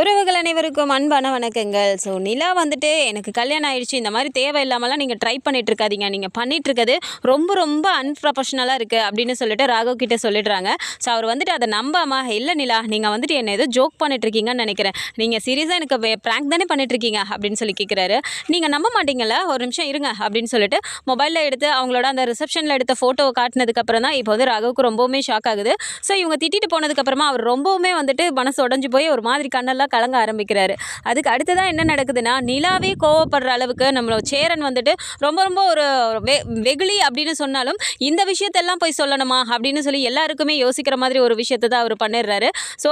உறவுகள் அனைவருக்கும் அன்பான வணக்கங்கள். ஸோ நிலா வந்துட்டு எனக்கு கல்யாணம் ஆயிடுச்சு. இந்த மாதிரி தேவை இல்லாமலாம் நீங்கள் ட்ரை பண்ணிட்டு இருக்காதீங்க. நீங்கள் பண்ணிட்டு இருக்கிறது ரொம்ப ரொம்ப அன்ப்ரொஃபஷனலாக இருக்குது அப்படின்னு சொல்லிட்டு ராகவ் கிட்ட சொல்லிடுறாங்க. ஸோ அவர் வந்துட்டு அதை நம்பாமா இல்லை நிலா நீங்கள் வந்துட்டு என்ன ஏதோ ஜோக் பண்ணிட்டு இருக்கீங்கன்னு நினைக்கிறேன். நீங்கள் சீரியஸாக எனக்கு ப்ராங்க் தானே பண்ணிட்டு இருக்கீங்க? அப்படின்னு சொல்லி கேட்குறாரு நீங்கள் நம்ப மாட்டீங்களா ஒரு நிமிஷம் இருங்க. அப்படின்னு சொல்லிட்டு மொபைலில் எடுத்து அவங்களோட அந்த ரிசப்ஷனில் எடுத்த ஃபோட்டோவை காட்டினதுக்கப்புறம் தான் இப்போ வந்து ராகவுக்கு ரொம்பவுமே ஷாக் ஆகுது. ஸோ இவங்க திட்டிட்டு போனதுக்கப்புறமா அவர் ரொம்பவுமே வந்துட்டு மனசு உடஞ்சு போய் ஒரு மாதிரி கண்ணெல்லாம் கலங்க ஆரம்பிக்கிறாரு. அதுக்கு அடுத்ததான் என்ன நடக்குதுன்னா நிலாவே கோவப்படுற அளவுக்கு நம்மளோட சேரன் வந்துட்டு ரொம்ப ரொம்ப ஒரு வெ வெகுளி அப்படின்னு சொன்னாலும் இந்த விஷயத்தெல்லாம் போய் சொல்லணுமா அப்படின்னு சொல்லி எல்லாருக்குமே யோசிக்கிற மாதிரி ஒரு விஷயத்தை தான் அவர் பண்ணிடுறாரு. ஸோ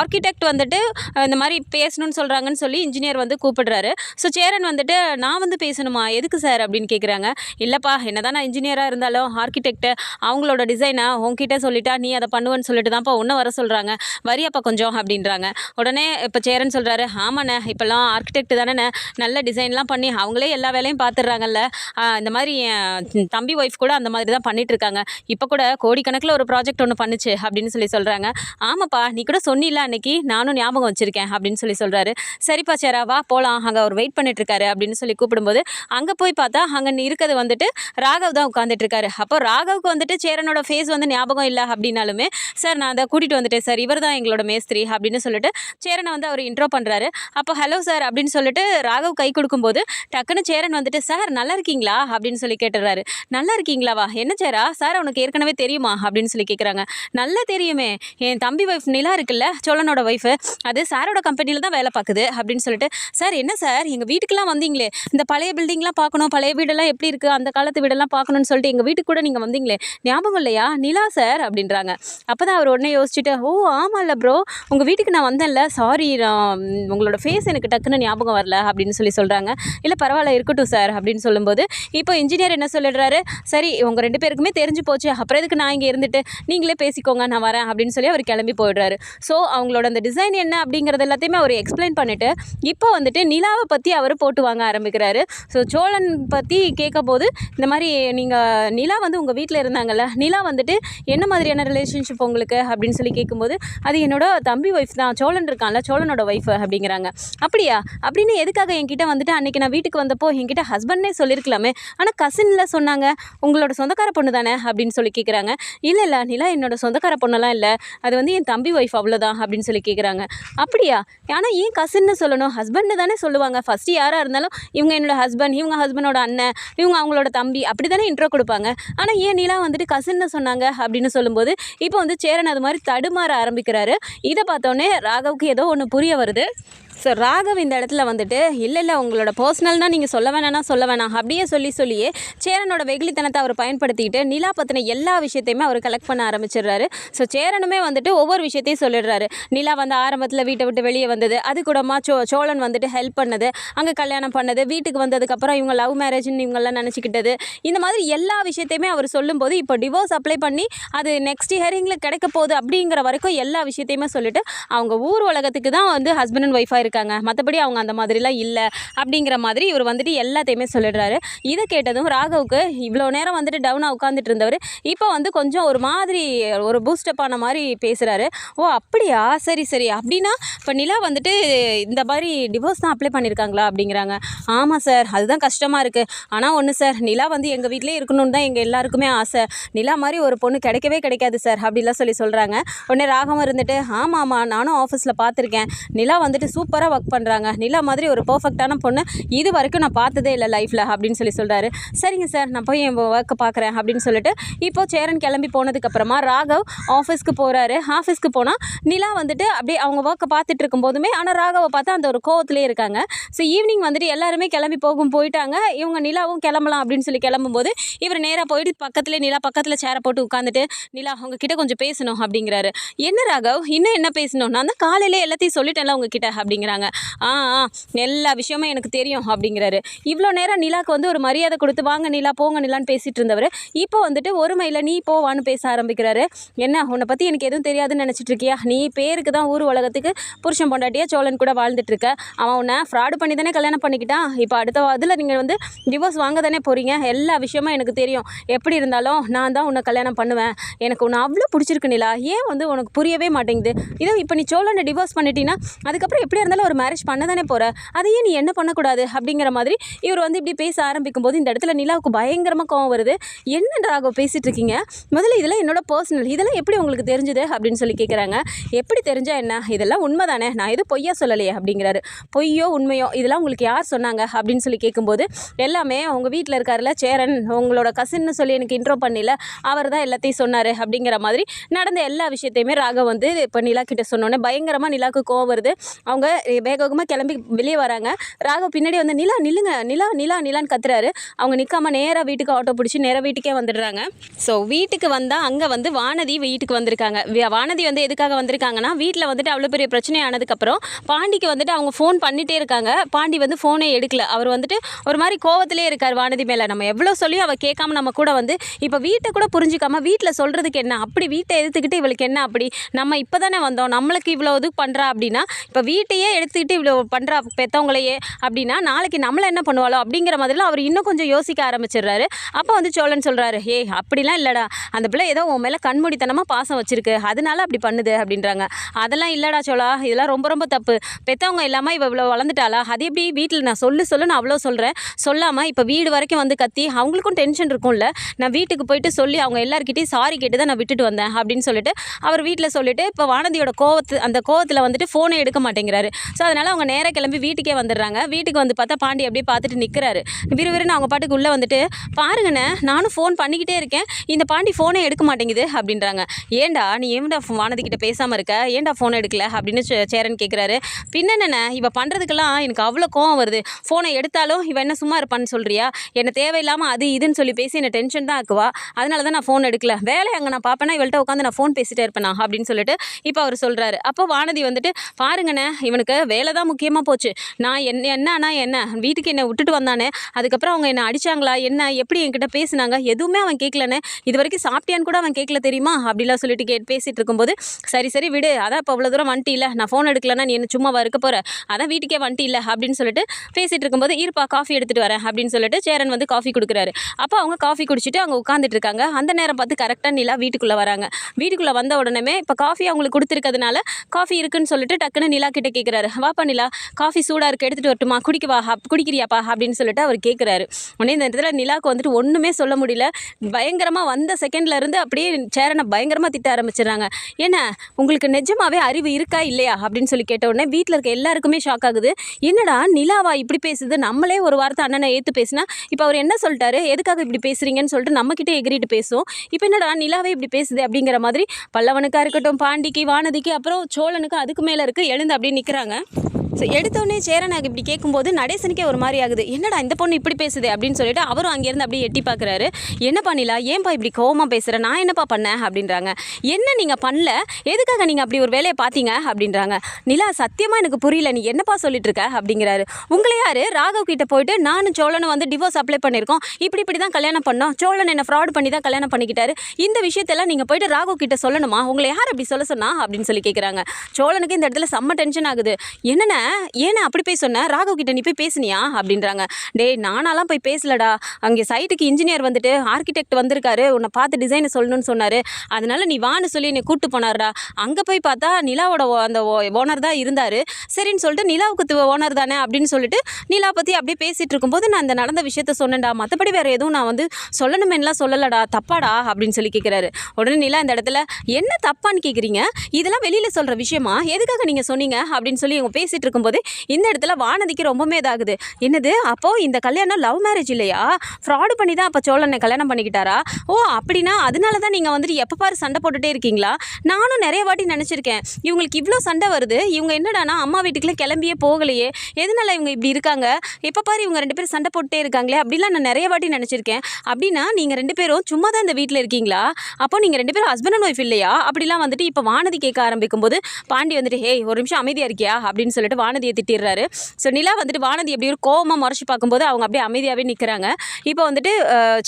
ஆர்கிடெக்ட் வந்துட்டு இந்த மாதிரி பேசணும்னு சொல்கிறாங்கன்னு சொல்லி இன்ஜினியர் வந்து கூப்பிடுறாரு. ஸோ சேரன் வந்துட்டு நான் வந்து பேசணுமா? எதுக்கு சார் அப்படின்னு கேட்குறாங்க இல்லைப்பா என்னதான் நான் இன்ஜினியராக இருந்தாலும் ஆர்கிடெக்ட் அவங்களோட டிசைனை உங்ககிட்ட சொல்லிட்டா நீ அதை பண்ணுவேன்னு சொல்லிட்டு தான்ப்பா ஒன்று வர சொல்கிறாங்க வரியாப்பா கொஞ்சம் அப்படின்றாங்க. உடனே இப்போ சேரன் சொல்கிறாரு ஆமாண்ணே இப்போல்லாம் ஆர்கிடெக்ட் தானேண்ணே நல்ல டிசைன்லாம் பண்ணி அவங்களே எல்லா வேலையும் பார்த்துடுறாங்கல்ல இந்த மாதிரி என் தம்பி ஒய்ஃப் கூட அந்த மாதிரி தான் பண்ணிகிட்ருக்காங்க இருக்காங்க இப்போ கூட கோடிக்கணக்கில் ஒரு ப்ராஜெக்ட் ஒன்று பண்ணுச்சு அப்படின்னு சொல்லி சொல்கிறாங்க ஆமாப்பா நீ கூட சொன்னில அன்னைக்கு நானும் ஞாபகம் வச்சுருக்கேன் அப்படின்னு சொல்லி சொல்கிறாரு சரிப்பா சேரா வா போகலாம் அங்கே அவர் வெயிட் பண்ணிட்டுருக்காரு அப்படின்னு சொல்லி கூப்பிடும்போது அங்கே போய் பார்த்தா அங்கே இருக்கிறது வந்துட்டு ராகவ் தான் உட்காந்துட்டுருக்காரு அப்போ ராகவுக்கு வந்துட்டு சேரனோட ஃபேஸ் வந்து ஞாபகம் இல்லை அப்படின்னாலுமே சார் நான் அதை கூட்டிகிட்டு வந்துட்டேன் சார் இவர் தான் எங்களோட மேஸ்திரி அப்படின்னு சொல்லிட்டு சேரன் வந்து அவர் இன்ட்ரோ பண்ணுறாரு அப்போ ஹலோ சார் அப்படின்னு சொல்லிட்டு ராகவ் கை கொடுக்கும்போது டக்குன்னு சேரன் வந்துட்டு சார் நல்லா இருக்கீங்களா? அப்படின்னு சொல்லி கேட்டுறாரு நல்லா இருக்கீங்களாவா என்ன சேரா? சார் உனக்கு ஏற்கனவே தெரியுமா? அப்படின்னு சொல்லி கேட்குறாங்க நல்லா தெரியுமே. என் தம்பி ஒய்ஃப் நிலா இருக்குல்ல சோழனோட ஒய்ஃபு அது சாரோட கம்பெனியில் தான் வேலை பார்க்குது அப்படின்னு சொல்லிட்டு சார் என்ன சார் எங்கள் வீட்டுக்கெல்லாம் வந்தீங்களே. இந்த பழைய பில்டிங்லாம் பார்க்கணும் பழைய வீடெல்லாம் எப்படி இருக்குது அந்த காலத்து வீடெல்லாம் பார்க்கணும்னு சொல்லிட்டு எங்கள் வீட்டுக்கு கூட நீங்கள் வந்தீங்களே. ஞாபகம் இல்லையா? நிலா சார் அப்படின்றாங்க. அப்போ தான் அவர் உடனே யோசிச்சுட்டு ஓ ஆமாம்ல ப்ரோ உங்கள் வீட்டுக்கு நான் வந்தேன்ல. சாரி நான் உங்களோட ஃபேஸ் எனக்கு டக்குன்னு ஞாபகம் வரல அப்படின்னு சொல்லி சொல்கிறாங்க இல்லை பரவாயில்ல இருக்கட்டும் சார் அப்படின்னு சொல்லும்போது இப்போ இன்ஜினியர் என்ன சொல்லிடுறாரு? சரி உங்கள் ரெண்டு பேருக்குமே தெரிஞ்சு போச்சு. அப்புறம் எதுக்கு நான் இங்கே இருந்துட்டு? நீங்களே பேசிக்கோங்க நான் வரேன் அப்படின்னு சொல்லி அவர் கிளம்பி போயிடுறாரு. ஸோ அவங்களோட அந்த டிசைன் என்ன அப்படிங்கிறது எல்லாத்தையுமே அவர் எக்ஸ்பிளைன் பண்ணிவிட்டு இப்போ வந்துட்டு நிலாவை பற்றி அவர் போட்டு வாங்க ஆரம்பிக்கிறாரு. ஸோ சோழன் பற்றி கேட்கும்போது இந்த மாதிரி நீங்கள் நிலா வந்து உங்கள் வீட்டில் இருந்தாங்கல்ல நிலா வந்துட்டு என்ன மாதிரியான ரிலேஷன்ஷிப் உங்களுக்கு? அப்படின்னு சொல்லி கேட்கும்போது அது என்னோட தம்பி ஒய்ஃப் தான் சோழன் இருக்கான்ல சோழனோட ஒய்ஃப் அப்படிங்கிறாங்க. அப்படியா? அப்படின்னு எதுக்காக என்கிட்ட வந்துட்டு அன்றைக்கி நான் வீட்டுக்கு வந்தப்போ என்கிட்ட ஹஸ்பண்ட்னே சொல்லியிருக்கலாமே. ஆனால் கசினில் சொன்னாங்க உங்களோட சொந்தக்கார பொண்ணு தானே? அப்படின்னு சொல்லி கேட்குறாங்க இல்லை இல்லை நிலா என்னோட சொந்தக்கார பொண்ணெல்லாம் இல்லை. அது வந்து என் தம்பி ஒய்ஃப் அவ்வளோதான் அப்படின்னு சொல்லி கேட்குறாங்க அப்படியா? ஆனால் ஏன் கசின்னு சொல்லணும்? ஹஸ்பண்டு தானே சொல்லுவாங்க. ஃபஸ்ட்டு யாராக இருந்தாலும் இவங்க என்னோட ஹஸ்பண்ட் இவங்க ஹஸ்பண்டோட அண்ணன் இவங்க அவங்களோட தம்பி அப்படி தானே இன்ட்ரோ கொடுப்பாங்க. ஆனால் ஏன் நிலா வந்துட்டு கசின்னு சொன்னாங்க? அப்படின்னு சொல்லும்போது இப்போ வந்து சேரன் அது மாதிரி தடுமாற ஆரம்பிக்கிறாரு. இதை பார்த்தோன்னே ராகவுக்கு ஏதோ ஒன்று புரிய வருது. ஸோ ராகவ் இந்த இடத்துல வந்துட்டு இல்லை இல்லை உங்களோட பர்சனல்னால் நீங்கள் சொல்ல வேணாம்னா சொல்ல வேணாம். அப்படியே சொல்லி சொல்லியே சேரனோட வெகுளித்தனத்தை அவர் பயன்படுத்திக்கிட்டு நிலா பற்றின எல்லா விஷயத்தையுமே அவர் கலெக்ட் பண்ண ஆரம்பிச்சிடுறாரு. ஸோ சேரனுமே வந்துட்டு ஒவ்வொரு விஷயத்தையும் சொல்லிடுறாரு. நிலா வந்து ஆரம்பத்தில் வீட்டை விட்டு வெளியே வந்தது. அது கூடமா சோ சோழன் வந்துட்டு ஹெல்ப் பண்ணது. அங்கே கல்யாணம் பண்ணது. வீட்டுக்கு வந்ததுக்கப்புறம் இவங்க லவ் மேரேஜ்னு இவங்கெல்லாம் நினச்சிக்கிட்டது. இந்த மாதிரி எல்லா விஷயத்தையுமே அவர் சொல்லும்போது இப்போ டிவோர்ஸ் அப்ளை பண்ணி அது நெக்ஸ்ட் ஹியரிங்கில் கிடைக்க போகுது அப்படிங்கிற வரைக்கும் எல்லா விஷயத்தையுமே சொல்லிட்டு அவங்க ஊர் உலகத்துக்கு தான் வந்து ஹஸ்பண்ட் அண்ட் ஒய்ஃபாக இருக்காங்க. மற்றபடி அவங்க அந்த மாதிரிலாம் இல்லை அப்படிங்கிற மாதிரி இவர் வந்துட்டு எல்லாத்தையுமே சொல்லிடுறாரு. இதை கேட்டதும் ராகவுக்கு இவ்வளோ நேரம் வந்துட்டு டவுனாக உட்காந்துட்டு இருந்தவர் இப்போ வந்து கொஞ்சம் ஒரு மாதிரி ஒரு பூஸ்டப் ஆன மாதிரி பேசுகிறாரு ஓ அப்படியா? சரி சரி. அப்படின்னா இப்போ நிலா வந்துட்டு இந்த மாதிரி டிவோர்ஸ் தான் அப்ளை பண்ணியிருக்காங்களா அப்படிங்கிறாங்க. ஆமாம் சார் அதுதான் கஷ்டமாக இருக்குது ஆனால் ஒன்று சார் நிலா வந்து எங்கள் வீட்டிலே இருக்கணும்னு தான் எங்கள் எல்லாருக்குமே ஆசை. நிலா மாதிரி ஒரு பொண்ணு கிடைக்கவே கிடைக்காது சார் அப்படிலாம் சொல்லி சொல்கிறாங்க உடனே ராகம் இருந்துட்டு ஆமாம் ஆமாம் நானும் ஆஃபீஸில் பார்த்துருக்கேன். நிலா வந்துட்டு சூப்பர் சூப்பராக ஒர்க் பண்ணுறாங்க நிலா மாதிரி ஒரு பர்ஃபெக்டான பொண்ணு இது வரைக்கும் நான் பார்த்ததே இல்லை லைஃப்பில் அப்படின்னு சொல்லி சொல்கிறாரு சரிங்க சார் நான் போய் என் ஒர்க்கை பார்க்குறேன் அப்படின்னு சொல்லிட்டு இப்போ சேரன் கிளம்பி போனதுக்கப்புறமா ராகவ் ஆஃபீஸ்க்கு போகிறாரு ஆஃபீஸ்க்கு போனால் நிலா வந்துட்டு அப்படியே அவங்க ஒர்க்கை பார்த்துட்டு இருக்கும்போதுமே ஆனால் ராகவை பார்த்தா அந்த ஒரு கோவத்திலே இருக்காங்க. ஸோ ஈவினிங் வந்துட்டு எல்லாருமே கிளம்பி போகும் போயிட்டாங்க. இவங்க நிலாவும் கிளம்பலாம் அப்படின்னு சொல்லி கிளம்பும்போது இவர் நேராக போயிட்டு பக்கத்துலேயே நிலா பக்கத்தில் சேரை போட்டு உட்காந்துட்டு நிலா உங்ககிட்ட கொஞ்சம் பேசணும் அப்படிங்கிறாரு. என்ன ராகவ்? இன்னும் என்ன பேசணும்? நான் தான் காலையிலே எல்லாத்தையும் சொல்லிட்டேன்ல உங்ககிட்ட அப்படிங்க அப்படிங்கிறாங்க. ஆ ஆ எல்லா விஷயமும் எனக்கு தெரியும் அப்படிங்கிறாரு. இவ்வளோ நேரம் நிலாக்கு வந்து ஒரு மரியாதை கொடுத்து வாங்க நிலா போங்க நிலான்னு பேசிட்டு இருந்தவர். இப்போ வந்துட்டு ஒருமையில் நீ போவான்னு பேச ஆரம்பிக்கிறாரு. என்ன உன்னை பற்றி எனக்கு எதுவும் தெரியாதுன்னு நினச்சிட்டு இருக்கியா? நீ பேருக்கு தான் ஊர் உலகத்துக்கு புருஷன் பொண்டாட்டியா சோழன் கூட வாழ்ந்துட்டு இருக்க. அவன் உன்னை ஃப்ராடு பண்ணி தானே கல்யாணம் பண்ணிக்கிட்டான். இப்போ அடுத்த அதில் நீங்கள் வந்து டிவோர்ஸ் வாங்க தானே போகிறீங்க எல்லா விஷயமும் எனக்கு தெரியும். எப்படி இருந்தாலும் நான் தான் உன்னை கல்யாணம் பண்ணுவேன். எனக்கு உன்னை அவ்வளோ பிடிச்சிருக்கு நிலா. ஏன் வந்து உனக்கு புரியவே மாட்டேங்குது? இதோ இப்போ நீ சோழனை டிவோர்ஸ் பண்ணிட்டீன்னா அதுக்கப்புறம் எப்படி இருந்தாலும் ஒரு மேரேஜ் பண்ண தானே போகிற அதையே நீ என்ன பண்ணக்கூடாது? அப்படிங்கிற மாதிரி இவர் வந்து இப்படி பேச ஆரம்பிக்கும் போது இந்த இடத்துல நிலாவுக்கு பயங்கரமாக கோவம் வருது. என்ன ராகவ் பேசிகிட்டு இருக்கீங்க? முதல்ல இதெல்லாம் என்னோட பர்சனல் இதெல்லாம் எப்படி உங்களுக்கு தெரிஞ்சுது? அப்படின்னு சொல்லி கேட்குறாங்க எப்படி தெரிஞ்சால் என்ன? இதெல்லாம் உண்மை தானே நான் எதுவும் பொய்யா சொல்லலையே அப்படிங்கிறாரு. பொய்யோ உண்மையோ இதெல்லாம் உங்களுக்கு யார் சொன்னாங்க? அப்படின்னு சொல்லி கேட்கும்போது எல்லாமே உங்கள் வீட்டில் இருக்காருல சேரன் உங்களோட கசின்னு சொல்லி எனக்கு இன்ட்ரோ பண்ணல அவர் தான் எல்லாத்தையும் சொன்னார் அப்படிங்கிற மாதிரி நடந்த எல்லா விஷயத்தையுமே ராகவ் வந்து இப்போ நிலா கிட்ட சொன்னோன்னே பயங்கரமாக நிலாவுக்கு கோவம் வருது. அவங்க வேக வேகமாக கிளம்பி வெளியே வராங்க. ராகவ் பின்னாடி வந்து நிலா நில்லுங்க. நிலா நிலா நிலான்னு கத்துறாரு. அவங்க நிற்காம நேராக வீட்டுக்கு ஆட்டோ பிடிச்சி நேராக வீட்டுக்கே வந்துடுறாங்க. ஸோ வீட்டுக்கு வந்தால் அங்கே வந்து வானதி வீட்டுக்கு வந்திருக்காங்க. வானதி வந்து எதுக்காக வந்திருக்காங்கன்னா வீட்டில் வந்துட்டு அவ்வளோ பெரிய பிரச்சனை ஆனதுக்கப்புறம் பாண்டிக்கு வந்துட்டு அவங்க ஃபோன் பண்ணிகிட்டே இருக்காங்க. பாண்டி வந்து ஃபோனே எடுக்கல. அவர் வந்துட்டு ஒரு மாதிரி கோவத்திலே இருக்கார் வானதி மேலே. நம்ம எவ்வளோ சொல்லி அவள் கேட்காம நம்ம கூட வந்து இப்போ வீட்டை கூட புரிஞ்சுக்காம வீட்டில் சொல்கிறதுக்கு என்ன? அப்படி வீட்டை எடுத்துக்கிட்டு இவளுக்கு என்ன அப்படி? நம்ம இப்போ தானே வந்தோம். நம்மளுக்கு இவ்வளோ இது பண்ணுறா அப்படின்னா இப்போ வீட்டையே எடுத்துக்கிட்டு இவ்வளோ பண்ணுறா பெற்றவங்களையே அப்படின்னா நாளைக்கு நம்மளை என்ன பண்ணுவாளோ அப்படிங்கிற மாதிரிலாம் அவர் இன்னும் கொஞ்சம் யோசிக்க ஆரம்பிச்சிடுறாரு. அப்போ வந்து சோழன் சொல்கிறாரு ஏய் அப்படிலாம் இல்லைடா. அந்த பிள்ளை ஏதோ உன் மேலே கண்மூடித்தனமாக பாசம் வச்சிருக்கு. அதனால அப்படி பண்ணுது அப்படின்றாங்க. அதெல்லாம் இல்லைடா சோழா. இதெல்லாம் ரொம்ப ரொம்ப தப்பு. பெற்றவங்க இல்லாமல் இவ இவ்வளோ வளர்ந்துட்டாளா? அது எப்படி வீட்டில் நான் சொல்லு சொல்லு நான் அவ்வளோ சொல்கிறேன் சொல்லாமல் இப்போ வீடு வரைக்கும் வந்து கத்தி அவங்களுக்கும் டென்ஷன் இருக்கும்ல. நான் வீட்டுக்கு போயிட்டு சொல்லி அவங்க எல்லாருக்கிட்டையும் சாரி கேட்டு தான் நான் விட்டுட்டு வந்தேன் அப்படின்னு சொல்லிட்டு அவர் வீட்டில் சொல்லிட்டு இப்போ வானதியோட கோவத்து அந்த கோவத்தில் வந்துட்டு ஃபோனை எடுக்க மாட்டேங்கிறாரு. ஸோ அதனால் அவங்க நேராக கிளம்பி வீட்டுக்கே வந்துடுறாங்க. வீட்டுக்கு வந்து பார்த்தா பாண்டி அப்படியே பார்த்துட்டு நிற்கிறாரு விறுவிறுன்னு அவங்க பாட்டுக்கு உள்ளே வந்துட்டு பாருங்கண்ணே நானும் ஃபோன் பண்ணிக்கிட்டே இருக்கேன். இந்த பாண்டி ஃபோனே எடுக்க மாட்டேங்குது அப்படின்றாங்க. ஏன்டா நீ ஏன்டா வானதிக்கிட்ட பேசாமல் இருக்க? ஏன்டா ஃபோன் எடுக்கல? அப்படின்னு சேரன் கேட்குறாரு பின்ன இவள் பண்ணுறதுக்கெல்லாம் எனக்கு அவ்வளோ கோவம் வருது. ஃபோனை எடுத்தாலும் இவன் என்ன சும்மா இருப்பான்னு சொல்கிறியா என்னை தேவையில்லாமல் அது இதுன்னு சொல்லி பேசி என்னை டென்ஷன் தான் ஆக்குவா? அதனால தான் நான் ஃபோன் எடுக்கல. வேலை அங்கே நான் பார்ப்பேன்னா இவள்கிட்ட உட்காந்து நான் ஃபோன் பேசிட்டே இருப்பேனா? அப்படின்னு சொல்லிட்டு இப்போ அவர் சொல்கிறாரு அப்போ வானதி வந்துட்டு பாருங்கண்ணே இவனுக்கு வேலை தான் முக்கியமாக போச்சு. நான் என்ன என்னன்னா என்ன வீட்டுக்கு என்னை விட்டுட்டு வந்தானே அதுக்கப்புறம் அவங்க என்னை அடிச்சாங்களா என்ன எப்படி என்கிட்ட பேசுனாங்க எதுவுமே அவன் கேட்கலன்னு இது வரைக்கும் சாப்பிட்டியான்னு கூட அவன் கேட்கல தெரியுமா அப்படிலாம் சொல்லிட்டு கேட் பேசிகிட்டு இருக்கும்போது சரி சரி விடு அதான் இப்போ அவ்வளோ தூரம் வந்துட்டு இல்லை நான் ஃபோன் எடுக்கலன்னா நீ என்ன சும்மா இருக்க போகிற அதான் வீட்டுக்கே வந்துட்டு இல்லை அப்படின்னு சொல்லிட்டு பேசிகிட்டு இருக்கும்போது இருப்பா காஃபி எடுத்துகிட்டு வரேன் அப்படின்னு சொல்லிட்டு சேரன் வந்து காஃபி கொடுக்குறாரு. அப்போ அவங்க காஃபி குடிச்சிட்டு அவங்க உட்காந்துட்டு இருக்காங்க. அந்த நேரம் பார்த்து கரெக்டாக நிலா வீட்டுக்குள்ளே வராங்க. வீட்டுக்குள்ளே வந்த உடனே இப்போ காஃபி அவங்களுக்கு கொடுத்துருக்கிறதுனால காஃபி இருக்குன்னு சொல்லிட்டு டக்குன்னு நிலா கிட்ட கேட்குறாரு வாப்பா நிலா காஃபி சூடாக இருக்க எடுத்துகிட்டு வரட்டுமா? குடிக்கவா அப் குடிக்கிறியாப்பா? அப்படின்னு சொல்லிட்டு அவர் கேட்குறாரு உடனே இந்த இடத்துல நிலாவுக்கு வந்துட்டு ஒன்றுமே சொல்ல முடியல. பயங்கரமாக வந்த செகண்ட்லேருந்து அப்படியே சேரனை பயங்கரமாக திட்ட ஆரம்பிச்சிடுறாங்க. என்ன உங்களுக்கு நிஜமாகவே அறிவு இருக்கா இல்லையா? அப்படின்னு சொல்லி கேட்ட உடனே வீட்டில் இருக்க எல்லாருக்குமே ஷாக் ஆகுது. என்னடா நிலாவா இப்படி பேசுது? நம்மளே ஒரு வார்த்தை அண்ணனை ஏற்று பேசினா இப்போ அவர் என்ன சொல்லிட்டாரு? எதுக்காக இப்படி பேசுகிறீங்கன்னு சொல்லிட்டு நம்மக்கிட்டே எகிரிட்டு பேசும். இப்போ என்னடா நிலாவே இப்படி பேசுது அப்படிங்கிற மாதிரி பல்லவனுக்காக இருக்கட்டும் பாண்டிக்கு வானதிக்கு அப்புறம் சோழனுக்கு அதுக்கு மேலே இருக்குது எழுந்து அப்படியே நிற்கிறாங்க ஸோ எடுத்தோடனே சேரனாக இப்படி கேட்கும்போது நடேசனுக்கே ஒரு மாதிரி ஆகுது. என்னடா இந்த பொண்ணு இப்படி பேசுது? அப்படின்னு சொல்லிட்டு அவரும் அங்கேருந்து அப்படியே எட்டி பார்க்குறாரு என்ன பண்ணிலா ஏன்பா இப்படி கோவமாக பேசுகிற நான் என்னப்பா பண்ணேன் அப்படின்றாங்க. என்ன நீங்கள் பண்ணல? எதுக்காக நீங்கள் அப்படி ஒரு வேலையை பார்த்தீங்க? அப்படின்றாங்க. நிலா சத்தியமாக எனக்கு புரியல. நீ என்னப்பா சொல்லிட்டு இருக்க? அப்படிங்கிறாரு. உங்களை யார்? ராகவ் கிட்ட போயிட்டு நானும் சோழனை வந்து டிவோர்ஸ் அப்ளை பண்ணியிருக்கோம். இப்படி இப்படி தான் கல்யாணம் பண்ணோம். சோழன் என்ன ஃப்ராட் பண்ணி தான் கல்யாணம் பண்ணிக்கிட்டாரு. இந்த விஷயத்தெல்லாம் நீங்கள் போயிட்டு ராகவ் கிட்ட சொல்லணுமா? உங்களை யார் அப்படி சொல்ல சொன்னா? அப்படின்னு சொல்லி கேட்குறாங்க சோழனுக்கு இந்த இடத்துல செம்ம டென்ஷன் ஆகுது. என்னண்ணே? ஏன்னா அப்படி போய் சொன்ன? ராகவ் கிட்ட நீ போய் பேசுனியா? அப்படின்றாங்க. டேய் நானாலாம் போய் பேசலடா. அங்கே சைட்டுக்கு இன்ஜினியர் வந்துட்டு ஆர்கிடெக்ட் வந்திருக்காரு. உன்னை பார்த்து டிசைனை சொல்லணும்னு சொன்னார். அதனால நீ வான்னு சொல்லி என்னை கூப்பிட்டு போனார்டா. அங்கே போய் பார்த்தா நிலாவோட ஓ- அந்த ஓனர் தான் இருந்தார். சரின்னு சொல்லிட்டு நிலாவுக்கு ஓனர் தானே அப்படின்னு சொல்லிட்டு நிலா பற்றி அப்படியே பேசிகிட்டு இருக்கும்போது நான் அந்த நடந்த விஷயத்த சொன்னேன்டா. மற்றபடி வேறு எதுவும் நான் வந்து சொல்லணுமேலாம் சொல்லலடா. தப்பாடா? அப்படின்னு சொல்லி கேட்குறாரு உடனே நிலா இந்த இடத்துல என்ன தப்பான்னு கேட்குறீங்க இதெல்லாம் வெளியில் சொல்கிற விஷயமா? எதுக்காக நீங்கள் சொன்னீங்க? அப்படின்னு சொல்லி சொல்லி இவங்க பேசிகிட்டு இருக்கும்போது இந்த இடத்துல வானதிக்கு ரொம்பவே இதாகுது. என்னது? அப்போது இந்த கல்யாணம் லவ் மேரேஜ் இல்லையா? ஃப்ராடு பண்ணி தான் அப்போ சோழனை கல்யாணம் பண்ணிக்கிட்டாரா? ஓ அப்படின்னா அதனால தான் நீங்கள் வந்துட்டு எப்போ பாரு சண்டை போட்டுகிட்டே இருக்கீங்களா? நானும் நிறைய வாட்டி நினச்சிருக்கேன். இவங்களுக்கு இவ்வளோ சண்டை வருது. இவங்க என்னடானா அம்மா வீட்டுக்குள்ளே கிளம்பியே போகலையே. எதனால இவங்க இப்படி இருக்காங்க? எப்போ பாரு இவங்க ரெண்டு பேரும் சண்டை போட்டுட்டே இருக்காங்களே. அப்படிலாம் நான் நிறைய வாட்டி நினச்சிருக்கேன். அப்படின்னா நீங்கள் ரெண்டு பேரும் சும்மா தான் இந்த வீட்டில் இருக்கீங்களா? அப்போ நீங்கள் ரெண்டு பேரும் ஹஸ்பண்ட் அண்ட் ஒய்ஃப் இல்லையா? அப்படிலாம் வந்துட்டு இப்போ வானதி கேட்க ஆரம்பிக்கும் போது பாண்டி வந்துட்டு ஹேய் ஒரு நிமிஷம் அமைதியாக இருக்கியா? அப்படின்னு சொல்லிட்டு வானதியை திட்டிடுறாரு. ஸோ நிலா வந்துட்டு வானதி எப்படி ஒரு கோவமாக முறைச்சி பார்க்கும்போது அவங்க அப்படியே அமைதியாகவே நிற்கிறாங்க இப்போ வந்துட்டு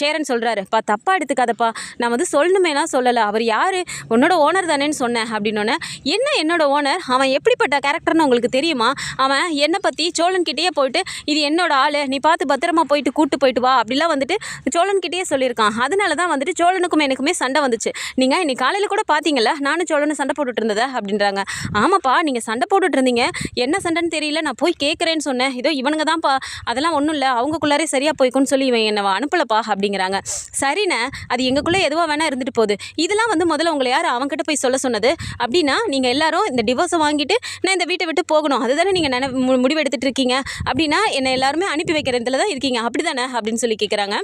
சேரன் சொல்கிறாரு பா தப்பாக எடுத்துக்காதப்பா. நான் வந்து சொல்லணுமேனா சொல்லலை. அவர் யார்? உன்னோட ஓனர் தானேன்னு சொன்னேன். அப்படின்னோடனே என்ன என்னோட ஓனர் அவன் எப்படிப்பட்ட கேரக்டர்னு உங்களுக்கு தெரியுமா? அவன் என்னை பற்றி சோழன்கிட்டயே போயிட்டு இது என்னோட ஆள். நீ பார்த்து பத்திரமா போயிட்டு கூட்டு போயிட்டு வா. அப்படிலாம் வந்துட்டு சோழன்கிட்டயே சொல்லியிருக்கான். அதனால தான் வந்துட்டு சோழனுக்கும் எனக்குமே சண்டை வந்துச்சு. நீங்கள் இன்னைக்கு காலையில் கூட பார்த்தீங்கல்ல நானும் சோழனும் சண்டை போட்டுட்டு இருந்ததா? அப்படின்றாங்க. ஆமாப்பா நீங்கள் சண்டை போட்டுட்டு இருந்தீங்க. என்ன சண்டைன்னு தெரியல. நான் போய் கேட்குறேன்னு சொன்னேன். இதோ இவனுங்க தான்ப்பா. அதெல்லாம் ஒன்றும் இல்லை. அவங்கக்குள்ளாரே சரியாக போய்க்கும்னு சொல்லி இவன் என்னை அனுப்பலப்பா அப்படிங்கிறாங்க. சரிண்ணே. அது எங்களுக்குள்ளே எதுவாக வேணால் இருந்துட்டு போகுது. இதெல்லாம் வந்து முதல்ல உங்களை யார் அவங்ககிட்ட போய் சொல்ல சொன்னது? அப்படின்னா நீங்கள் எல்லாரும் இந்த டிவோர்ஸை வாங்கிட்டு நான் இந்த வீட்டை விட்டு போகணும். அதுதானே நீங்கள் நினை மு- முடிவு எடுத்துகிட்டு இருக்கீங்க. அப்படின்னா என்னை எல்லாருமே அனுப்பி வைக்கிற இதில் தான் இருக்கீங்க. அப்படி தானே அப்படின்னு சொல்லி கேட்குறாங்க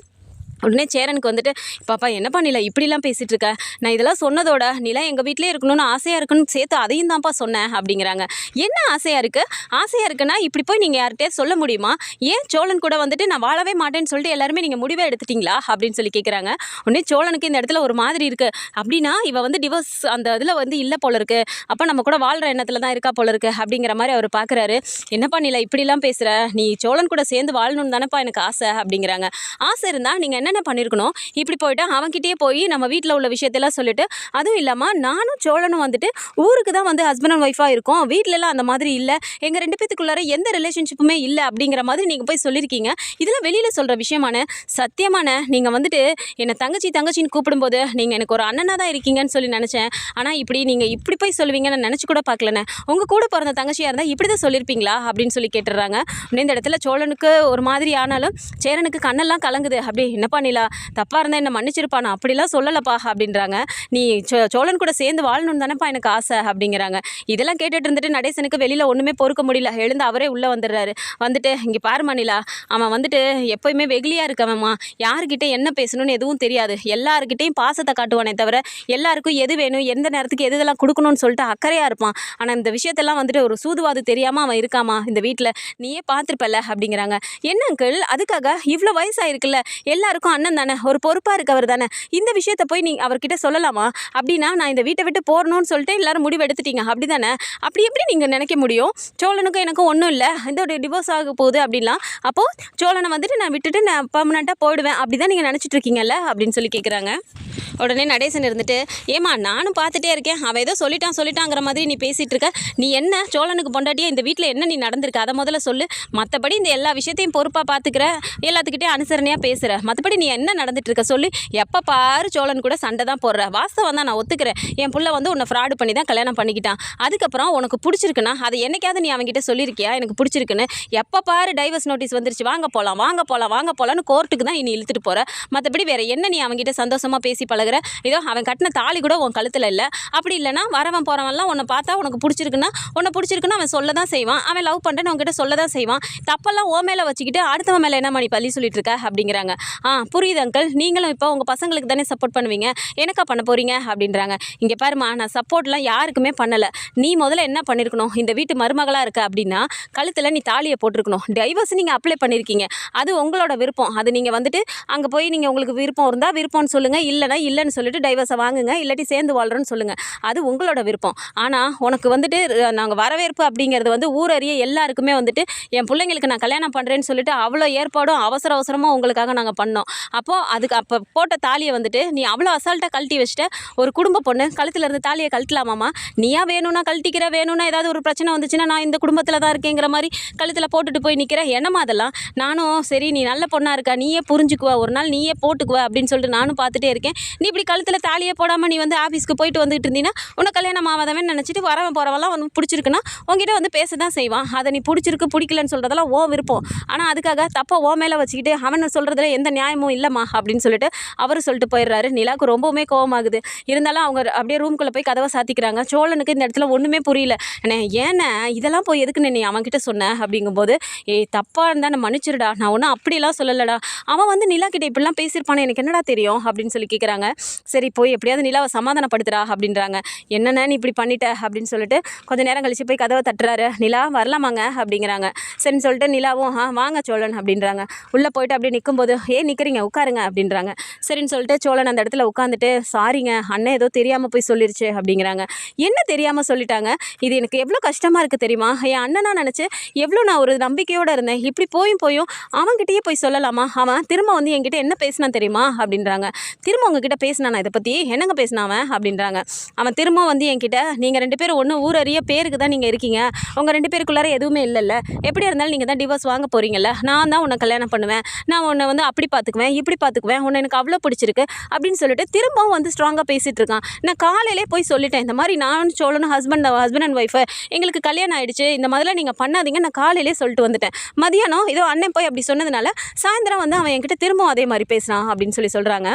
உடனே சேரனுக்கு வந்துட்டு பாப்பா என்னப்பா நிலா? இப்படிலாம் பேசிகிட்டு இருக்க நான் இதெல்லாம் சொன்னதோட நிலா எங்கள் வீட்டிலே இருக்கணும்னு ஆசையாக இருக்குன்னு சேர்த்து அதையும் தான்ப்பா சொன்னேன் அப்படிங்கிறாங்க. என்ன ஆசையாக இருக்குது ஆசையாக இருக்குன்னா இப்படி போய் நீங்கள் யார்கிட்டயே சொல்ல முடியுமா? ஏன் சோழன் கூட வந்துட்டு நான் வாழவே மாட்டேன்னு சொல்லிட்டு எல்லாருமே நீங்கள் முடிவே எடுத்துட்டீங்களா? அப்படின்னு சொல்லி கேட்குறாங்க உடனே சோழனுக்கு இந்த இடத்துல ஒரு மாதிரி இருக்குது அப்படின்னா இவ வந்து டிவோர்ஸ் அந்த இதில் வந்து இல்லை போல இருக்கு. அப்போ நம்ம கூட வாழ்கிற எண்ணத்தில் தான் இருக்கா போல இருக்கு அப்படிங்கிற மாதிரி அவர் பார்க்குறாரு என்னப்பா நிலா இப்படிலாம் பேசுகிற நீ சோழன் கூட சேர்ந்து வாழணும்னு தானேப்பா எனக்கு ஆசை அப்படிங்கிறாங்க. ஆசை இருந்தால் நீங்கள் என்னென்ன பண்ணியிருக்கணும் இப்படி போயிட்டு அவன்கிட்டயே போய் நம்ம வீட்டில் உள்ள விஷயத்தெல்லாம் சொல்லிட்டு அதுவும் இல்லாமல் நானும் சோழனும் வந்துட்டு ஊருக்கு தான் வந்து ஹஸ்பண்ட் அண்ட் ஒய்ஃபாக இருக்கோம். வீட்டிலலாம் அந்த மாதிரி இல்லை. எங்கள் ரெண்டு பேத்துக்குள்ளார எந்த ரிலேஷன்ஷிப்புமே இல்லை அப்படிங்கிற மாதிரி நீங்கள் போய் சொல்லியிருக்கீங்க இதெல்லாம் வெளியில் சொல்கிற விஷயமான சத்தியமான நீங்கள் வந்துட்டு என்னை தங்கச்சி தங்கச்சின்னு கூப்பிடும்போது நீங்கள் எனக்கு ஒரு அண்ணனாக தான் இருக்கீங்கன்னு சொல்லி நினச்சேன். ஆனால் இப்படி நீங்கள் இப்படி போய் சொல்லுவீங்கன்னு நினச்சி கூட பார்க்கலண்ணே. உங்கள் கூட பிறந்த தங்கச்சியாக இருந்தால் இப்படி தான் சொல்லியிருப்பீங்களா அப்படின்னு சொல்லி கேட்டுடுறாங்க இந்த இடத்துல சோழனுக்கு ஒரு மாதிரி ஆனாலும் சேரனுக்கு கண்ணெல்லாம் கலங்குது. அப்படி என்னப்பா நிலா தப்பாக இருந்தால் என்ன மன்னிச்சிருப்பா நான் அப்படிலாம் சொல்லலப்பா அப்படின்றாங்க. நீ சோ சோழன் கூட சேர்ந்து வாழணும்னு தானேப்பா எனக்கு ஆசை அப்படிங்கிறாங்க. இதெல்லாம் கேட்டுட்டு இருந்துட்டு நடேசனுக்கு வெளியில் ஒன்றுமே பொறுக்க முடியல. எழுந்து அவரே உள்ளே வந்துடுறாரு. வந்துட்டு இங்கே பாருமா நிலா அவன் வந்துட்டு எப்போயுமே வெகுளியாக இருக்கவன்மா. யாருக்கிட்ட என்ன பேசணும்னு எதுவும் தெரியாது. எல்லாருக்கிட்டையும் பாசத்தை காட்டுவானே தவிர எல்லாருக்கும் எது வேணும் எந்த நேரத்துக்கு எது இதெல்லாம் கொடுக்கணும்னு சொல்லிட்டு அக்கறையாக இருப்பான். ஆனால் இந்த விஷயத்தெல்லாம் வந்துட்டு ஒரு சூதுவாது தெரியாமல் அவன் இருக்காமா? இந்த வீட்டில் நீயே பார்த்துருப்பல அப்படிங்கிறாங்க. என்ன அங்கிள் அதுக்காக இவ்வளோ வயசாயிருக்குல்ல. எல்லாருக்கும் அண்ணன் தானே? ஒரு பொறுப்பாக இருக்கவர் தானே? இந்த விஷயத்தை போய் நீ அவர்கிட்ட சொல்லலாமா? அப்படின்னா நான் இந்த வீட்டை விட்டு போறணும்னு சொல்லிட்டு எல்லாரும் முடிவு எடுத்துட்டீங்க. அப்படி தானே அப்படி எப்படி நீங்கள் நினைக்க முடியும்? சோழனுக்கும் எனக்கும் ஒன்றும் இல்லை. இந்த ஒரு டிவோர்ஸ் ஆக போகுது அப்படின்லாம் அப்போது சோழனை வந்துட்டு நான் விட்டுட்டு நான் பர்மனெண்ட்டாக போயிடுவேன். அப்படி தான் நீங்கள் நினச்சிட்டு இருக்கீங்கல்ல? அப்படின்னு சொல்லி கேட்குறாங்க உடனே நடேசன் இருந்துட்டு ஏமா நானும் பார்த்துட்டே இருக்கேன். அவன் ஏதோ சொல்லிட்டான் சொல்லிட்டாங்கிற மாதிரி நீ பேசிகிட்டு இருக்க. நீ என்ன சோழனுக்கு பொண்டாட்டியா? இந்த வீட்டில் என்ன நீ நடந்திருக்க? அதை முதல்ல சொல்லு. மற்றபடி இந்த எல்லா விஷயத்தையும் பொறுப்பாக பார்த்துக்கிற எல்லாத்துக்கிட்டே அனுசரணையாக பேசுகிற மற்றபடி நீ என்ன நடந்துட்டு இருக்க சொல்லி. எப்போ பாரு சோழன் கூட சண்டை தான் போடுற. வாஸ்தவம் தான் நான் ஒத்துக்கிறேன். என் புள்ள வந்து உன்னை ஃப்ராடு பண்ணி தான் கல்யாணம் பண்ணிக்கிட்டான். அதுக்கப்புறம் உனக்கு பிடிச்சிருக்குன்னா அதை என்னைக்காவது நீ அவன்கிட்ட சொல்லியிருக்கியா எனக்கு பிடிச்சிருக்குன்னு. எப்போ பாரு டைவர்ஸ் நோட்டீஸ் வந்துருச்சு. வாங்க போகலாம் வாங்க போகலாம் வாங்க போகலான்னு கோர்ட்டுக்கு தான் நீ இழுத்துட்டு போகிற மற்றபடி வேறு என்ன நீ அவன்கிட்ட சந்தோஷமாக பேசி பழகுற ஏதோ அவன் கட்டின தாலி கூட உன் கழுத்தில் இல்லை. அப்படி இல்லைன்னா வரவன் போகிறவன்லாம் உன்னை பார்த்தா உனக்கு பிடிச்சிருக்குன்னா உன்னை பிடிச்சிருக்குன்னு அவன் சொல்ல தான் செய்வான். அவன் லவ் பண்ணுறேன்னு உன்கிட்ட சொல்ல தான் செய்வான். தப்பெல்லாம் ஓ மேலே வச்சுக்கிட்டு அடுத்தவன் மேலே என்ன பண்ணி பள்ளி சொல்லிட்டு இருக்க? அப்படிங்கிறாங்க. ஆ புரியுது அங்கிள் நீங்களும் இப்போ உங்கள் பசங்களுக்கு தானே சப்போர்ட் பண்ணுவீங்க? எனக்கா பண்ண போகிறீங்க அப்படின்றாங்க. இங்கே பாருமா நான் சப்போர்ட்லாம் யாருக்குமே பண்ணலை. நீ முதல்ல என்ன பண்ணியிருக்கணும் இந்த வீட்டு மருமகளாக இருக்க அப்படின்னா கழுத்தில் நீ தாலியை போட்டிருக்கணும். டைவர்ஸ் நீங்கள் அப்ளை பண்ணியிருக்கீங்க அது உங்களோட விருப்பம். அது நீங்கள் வந்துட்டு அங்கே போய் நீங்கள் உங்களுக்கு விருப்பம் இருந்தால் விருப்பம்னு சொல்லுங்கள் இல்லைனா இல்லை இல்லைன்னு சொல்லிட்டு டைவர்ஸை வாங்குங்க இல்லாட்டி சேர்ந்து வாழ்கிறோன்னு சொல்லுங்கள் அது உங்களோட விருப்பம். ஆனால் உனக்கு வந்துட்டு நாங்கள் வரவேற்பு அப்படிங்கிறது வந்து ஊரறிய எல்லாருக்குமே வந்துட்டு என் பிள்ளைங்களுக்கு நான் கல்யாணம் பண்ணுறேன்னு சொல்லிட்டு அவ்வளோ ஏற்பாடும் அவசர அவசரமாக உங்களுக்காக நாங்கள் பண்ணோம். அப்போது அதுக்கு அப்போ போட்ட தாலியை வந்துட்டு நீ அவ்வளோ அசால்ட்டாக கழட்டி வச்சுட்ட. ஒரு குடும்ப பொண்ணு கழுத்தில் இருந்து தாலியை கழட்டலாமாம்மா? நீயா வேணும்னா கழட்டிக்கிற வேணும்னா ஏதாவது ஒரு பிரச்சனை வந்துச்சுன்னா நான் இந்த குடும்பத்தில் தான் இருக்கேங்கிற மாதிரி கழுத்தில் போட்டுட்டு போய் நிற்கிற என்னம்மா அதெல்லாம்? நானும் சரி நீ நல்ல பொண்ணாக இருக்கா நீயே புரிஞ்சுக்குவ. ஒரு நாள் நீயே போட்டுக்குவ அப்படின்னு சொல்லிட்டு நானும் பார்த்துட்டே இருக்கேன். நீ இப்படி கழுத்தில் தாலியே போடாமல் நீ வந்து ஆஃபீஸ்க்கு போயிட்டு வந்துட்டு இருந்தீங்கன்னா உன்னை கல்யாணம் ஆகாதவன் நினச்சிட்டு வரவன் போகிறவெல்லாம் வந்து பிடிச்சிருக்குன்னா உங்ககிட்ட வந்து பேச தான் செய்வான். அதை நீ பிடிச்சிருக்கு பிடிக்கலன்னு சொல்கிறதெல்லாம் ஓ விருப்பம். ஆனால் அதுக்காக தப்பாக ஓ மேலே வச்சுக்கிட்டு அவனை சொல்கிறதுல எந்த நியாயமும் இல்லைம்மா அப்படின்னு சொல்லிட்டு அவர் சொல்லிட்டு போயிடுறாரு. நிலாவுக்கு ரொம்பவுமே கோவமாகுது. இருந்தாலும் அவங்க அப்படியே ரூம்குள்ளே போய் கதவை சாத்திக்கிறாங்க. சோழனுக்கு இந்த இடத்துல ஒன்றுமே புரியல. அண்ணே இதெல்லாம் போய் எதுக்குன்னு நீ அவன்கிட்ட சொன்ன அப்படிங்கும்போது ஏய் தப்பாக இருந்தால் நான் மன்னிச்சிருடா. நான் ஒன்றும் அப்படிலாம் சொல்லலடா. அவன் வந்து நிலா கிட்ட இப்படிலாம் பேசியிருப்பானே எனக்கு என்னடா தெரியும்? அப்படின்னு சொல்லி கேட்குறாங்க சரி போய் எப்படியாவது நிலாவை சமாதானப்படுத்துறா அப்படின்றாங்க. என்னென்ன நீ இப்படி பண்ணிட்ட அப்படின்னு சொல்லிட்டு கொஞ்ச நேரம் கழிச்சு போய் கதவை தட்டுறாரு. நிலா வரலாமாங்க? அப்படிங்கிறாங்க. சரின்னு சொல்லிட்டு நிலாவும் ஆ வாங்க சோழன் அப்படின்றாங்க. உள்ளே போயிட்டு அப்படியே நிற்கும்போது ஏன் நிற்கிறீங்க உட்காருங்க அப்படின்றாங்க. சரின்னு சொல்லிட்டு சோழன் அந்த இடத்துல உட்காந்துட்டு சாரிங்க அண்ணன் ஏதோ தெரியாமல் போய் சொல்லிருச்சு அப்படிங்கிறாங்க. என்ன தெரியாமல் சொல்லிட்டாங்க? இது எனக்கு எவ்வளோ கஷ்டமாக இருக்குது தெரியுமா? என் அண்ணனா நினச்சி எவ்வளோ நான் ஒரு நம்பிக்கையோடு இருந்தேன். இப்படி போயும் போயும் அவன்கிட்டயே போய் சொல்லலாமா? அவன் திரும்ப வந்து என்கிட்ட என்ன பேசினான் தெரியுமா? அப்படின்றாங்க. திரும்ப உங்ககிட்ட பேசினானா? இதை பற்றி என்னங்க பேசினான் அவன்? அப்படின்றாங்க. அவன் திரும்ப வந்து என்கிட்ட நீங்கள் ரெண்டு பேரும் ஒன்று ஊரறிய பேருக்கு தான் நீங்கள் இருக்கீங்க. உங்கள் ரெண்டு பேருக்குள்ளார எதுவுமே இல்லைல்ல. எப்படி இருந்தாலும் நீங்கள் தான் டிவோர்ஸ் வாங்க போகிறீங்கல்ல நான் தான் உன்னை கல்யாணம் பண்ணுவேன். நான் உன்னை வந்து அப்படி பார்த்துக்குவேன் இப்படி பார்த்துக்குவேன். உன்னை எனக்கு அவ்வளோ பிடிச்சிருக்கு. அப்படின்னு சொல்லிட்டு திரும்பவும் வந்து ஸ்ட்ராங்காக பேசிகிட்டு இருக்கான். நான் காலையிலே போய் சொல்லிட்டேன் இந்த மாதிரி நான் சோழனும் ஹஸ்பண்ட் ஹஸ்பண்ட் அண்ட் ஒய்ஃபு எங்களுக்கு கல்யாணம் ஆகிடுச்சு இந்த மாதிரிலாம் நீங்கள் பண்ணாதீங்க. நான் காலையிலே சொல்லிட்டு வந்துட்டேன். மதியானம் இதோ அண்ணன் போய் அப்படி சொன்னதுனால சாயந்தரம் வந்து அவன் என்கிட்ட திரும்பவும் அதே மாதிரி பேசுகிறான் அப்படின்னு சொல்லி சொல்கிறாங்க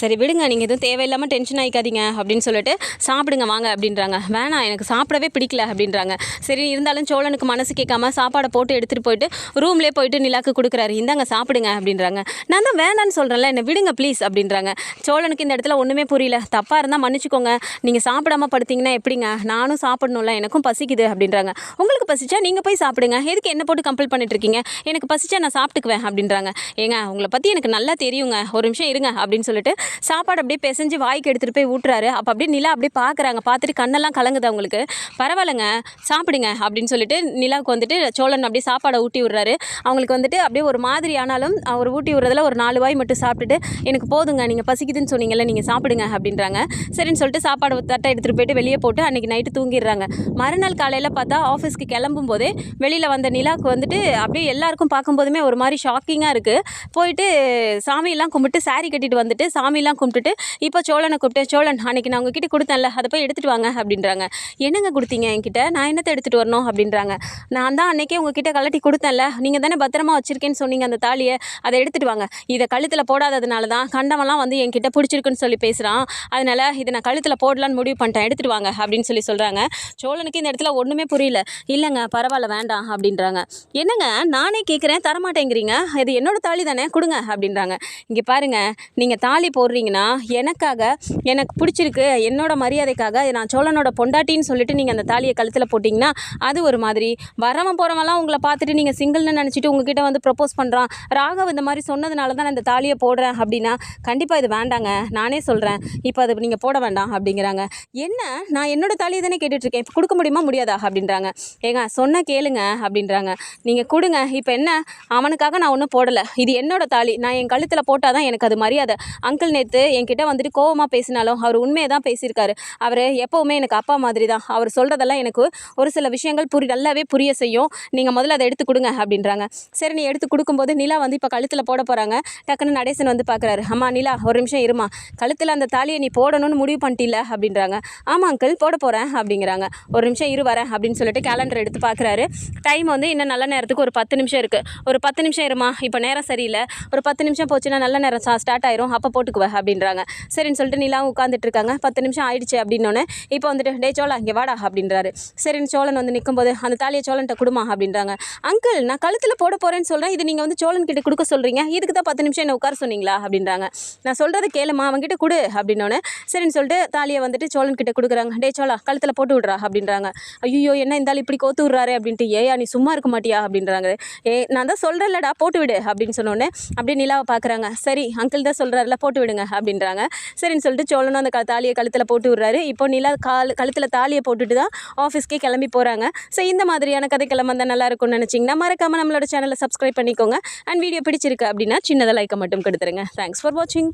சரி விடுங்க நீங்கள் எதுவும் தேவையில்லாமல் டென்ஷன் ஆகிக்காதீங்க அப்படின்னு சொல்லிட்டு சாப்பிடுங்க வாங்க அப்படின்றாங்க. வேணாம் எனக்கு சாப்பிடவே பிடிக்கல அப்படின்றாங்க. சரி இருந்தாலும் சோழனுக்கு மனசு கேட்காம சாப்பாடை போட்டு எடுத்துகிட்டு போயிட்டு ரூம்லேயே போயிட்டு நிலாக்கு கொடுக்குறாரு. இந்தாங்க சாப்பிடுங்க அப்படின்றாங்க. நான் தான் வேணான்னு சொல்கிறேன்ல என்னை விடுங்க ப்ளீஸ் அப்படின்றாங்க. சோழனுக்கு இந்த இடத்துல ஒன்றுமே புரியல. தப்பாக இருந்தால் மன்னிச்சுக்கோங்க. நீங்கள் சாப்பிடாம படுத்தீங்கன்னா எப்படிங்க? நானும் சாப்பிடணும்ல எனக்கும் பசிக்குது அப்படின்றாங்க. உங்களுக்கு பசிச்சா நீங்கள் போய் சாப்பிடுங்க. எதுக்கு என்ன போட்டு கம்பல் பண்ணிட்டு இருக்கீங்க? எனக்கு பசிச்சா நான் சாப்பிட்டுக்குவேன் அப்படின்றாங்க. ஏங்க உங்களை பற்றி எனக்கு நல்லா தெரியுங்க. ஒரு நிமிஷம் இருங்க அப்படின்னு சொல்லிட்டு சாப்பாடு அப்படியே பிசைஞ்சு வாய்க்கு எடுத்துகிட்டு போய் ஊட்டுறாரு. அப்போ அப்படியே நிலா அப்படியே பார்க்குறாங்க பார்த்துட்டு கண்ணெல்லாம் கலங்குது அவங்களுக்கு பரவாயில்லைங்க சாப்பிடுங்க அப்படின்னு சொல்லிட்டு நிலாவுக்கு வந்துட்டு சோழன் அப்படியே சாப்பாடை ஊட்டி விடுறாரு. அவங்களுக்கு வந்துட்டு அப்படியே ஒரு மாதிரி ஆனாலும் அவர் ஊட்டி விடுறதுல ஒரு நாலு வாய் மட்டும் சாப்பிட்டுட்டு எனக்கு போதுங்க நீங்கள் பசிக்குதுன்னு சொன்னீங்கல்ல நீங்கள் சாப்பிடுங்க அப்படின்றாங்க. சரின்னு சொல்லிட்டு சாப்பாடு தட்டை எடுத்துகிட்டு போயிட்டு வெளியே போட்டு அன்றைக்கி நைட்டு தூங்கிடுறாங்க. மறுநாள் காலையில் பார்த்தா ஆஃபீஸ்க்கு கிளம்பும் போதே வெளியில் வந்த நிலாவுக்கு வந்துட்டு அப்படியே எல்லாருக்கும் பார்க்கும்போதுமே ஒரு மாதிரி ஷாக்கிங்காக இருக்குது போயிட்டு சாமியெல்லாம் கும்பிட்டு சாரி கட்டிட்டு வந்துட்டு சாமிலாம் கும்பிட்டுட்டு இப்போ சோழனை கூப்பிட்டு சோழன் அன்னைக்கு நான் உங்ககிட்ட கொடுத்தேன்ல அதை போய் எடுத்துகிட்டு வாங்க அப்படின்றாங்க. என்னங்க கொடுத்தீங்க என்கிட்ட? நான் என்னத்தை எடுத்துகிட்டு வரணும்? அப்படின்றாங்க. நான் தான் அன்றைக்கே உங்ககிட்ட கழட்டி கொடுத்தேன்ல நீங்கள் தானே பத்திரமா வச்சுருக்கேன்னு சொன்னீங்க அந்த தாலியை அதை எடுத்துகிட்டு வாங்க. இதை கழுத்தில் போடாததுனால தான் கண்டவன்லாம் வந்து என்கிட்ட பிடிச்சிருக்குன்னு சொல்லி பேசுகிறான் அதனால் இதை நான் கழுத்தில் போடலான்னு முடிவு பண்ணிட்டேன் எடுத்துகிட்டு வாங்க அப்படின்னு சொல்லி சொல்கிறாங்க சோழனுக்கு இந்த இடத்துல ஒன்றுமே புரியல. இல்லைங்க பரவாயில்ல வேண்டாம் அப்படின்றாங்க. என்னங்க நானே கேட்குறேன் தரமாட்டேங்கிறீங்க. இது என்னோடய தாலி தானே கொடுங்க அப்படின்றாங்க. இங்கே பாருங்கள் நீங்கள் தாலி போடுறீங்கன்னா எனக்காக எனக்கு பிடிச்சிருக்கு என்னோட மரியாதைக்காக நான் சோழனோட பொண்டாட்டின்னு சொல்லிட்டு நீங்கள் அந்த தாலியை கழுத்தில் போட்டிங்கன்னா அது ஒரு மாதிரி. வரவன் போகிறவன்லாம் உங்களை பார்த்துட்டு நீங்கள் சிங்கிள்னு நினச்சிட்டு உங்ககிட்ட வந்து ப்ரப்போஸ் பண்ணுறான் ராகவ் இந்த மாதிரி சொன்னதுனால தான் நான் இந்த தாலியை போடுறேன் அப்படின்னா கண்டிப்பாக இது வேண்டாங்க. நானே சொல்கிறேன் இப்போ அது நீங்கள் போட வேண்டாம் அப்படிங்கிறாங்க. என்ன? நான் என்னோட தாலியை தானே கேட்டுட்ருக்கேன். இப்போ கொடுக்க முடியுமா? முடியாதா? அப்படின்றாங்க. ஏங்க சொன்ன கேளுங்க அப்படின்றாங்க. நீங்கள் கொடுங்க. இப்போ என்ன? அவனுக்காக நான் ஒன்றும் போடலை. இது என்னோட தாலி. நான் என் கழுத்தில் போட்டால் தான் எனக்கு அது மரியாதை. அங்கிள் நேற்று என்கிட்ட வந்துட்டு கோவமாக பேசினாலும் அவர் உண்மையை தான் பேசியிருக்காரு. அவர் எப்போவுமே எனக்கு அப்பா மாதிரி தான் அவர் சொல்கிறதெல்லாம் எனக்கு ஒரு சில விஷயங்கள் புரி நல்லாவே புரிய செய்யும். நீங்கள் முதல்ல அதை எடுத்து கொடுங்க அப்படின்றாங்க. சரி நீ எடுத்து கொடுக்கும்போது நிலா வந்து இப்போ கழுத்தில் போட போகிறாங்க டக்குன்னு நடேசன் வந்து பார்க்குறாரு அம்மா நிலா ஒரு நிமிஷம் இருமா. கழுத்தில் அந்த தாலியை நீ போடணும்னு முடிவு பண்ணிட்டில்ல அப்படின்றாங்க. ஆமாம் அங்கிள் போட போகிறேன் அப்படிங்கிறாங்க. ஒரு நிமிஷம் இரு வரேன் அப்படின்னு சொல்லிட்டு கேலண்டர் எடுத்து பார்க்குறாரு டைம் வந்து இன்னும் நல்ல நேரத்துக்கு ஒரு பத்து நிமிஷம் இருக்குது ஒரு பத்து நிமிஷம் இருமா? இப்போ நேரம் சரியில்லை. ஒரு பத்து நிமிஷம் போச்சுன்னா நல்ல நேரம் ஸ்டார்ட் ஆயிரும். அப்போ போட்டுக்குவேன் அப்படின்றாங்க. சரின்னு சொல்லிட்டு நிலாவும் உட்காந்துட்டு இருக்காங்க பத்து நிமிஷம் ஆயிடுச்சு அப்படின்னோடனே இப்போ வந்துட்டு டே சோழா இங்கே வாடா அப்படின்றாரு. சரின்னு சோழன் வந்து நிற்கும்போது அந்த தாலியை சோழன்ட்ட கொடுமா அப்படின்றாங்க. அங்கிள் நான் கழுத்தில் போட போகிறேன்னு சொல்கிறேன் இது நீங்கள் வந்து சோழன் கிட்ட கொடுக்க சொல்கிறீங்க இதுக்கு தான் பத்து நிமிஷம் என்ன உட்கார சொன்னீங்களா? அப்படின்றாங்க. நான் சொல்கிறது கேளுமா அவன்கிட்ட கொடு அப்படின்னோடனே சரின்னு சொல்லிட்டு தாலியை வந்துட்டு சோழன் கிட்ட கொடுக்குறாங்க. டே சோழா கழுத்தில் போட்டு விட்றா அப்படின்றாங்க. ஐயோ என்ன இருந்தாலும் இப்படி கோத்து விட்றாரு? அப்படின்ட்டு ஏயா நீ சும்மா இருக்க மாட்டியா? அப்படின்றாங்க. ஏ நான் தான் சொல்கிறேன்லடா போட்டு விடு அப்படின்னு சொன்னோடனே அப்படியே நிலாவை பார்க்குறாங்க சரி அங்கிள் தான் சொல்கிறாருல போட்டு விடுங்க அப்படின்றாங்க. சரின்னு சொல்லிட்டு சோழனும் அந்த க தாலியை கழுத்தில் போட்டு விட்றாரு. இப்போ நிலா கால் கழுத்தில் தாலியை போட்டுட்டு தான் ஆஃபீஸ்க்கே கிளம்பி போகிறாங்க ஸோ இந்த மாதிரியான கதைக்கிழமை தான் நல்லா இருக்கும்னு நினச்சிங்கன்னா மறக்காமல் நம்மளோட சேனலை சப்ஸ்கிரைப் பண்ணிக்கோங்க. அண்ட் வீடியோ பிடிச்சிருக்கு அப்படின்னா சின்னதாக லைக்கை மட்டும் கொடுத்துருங்க. தேங்க்ஸ் ஃபார் வாட்சிங்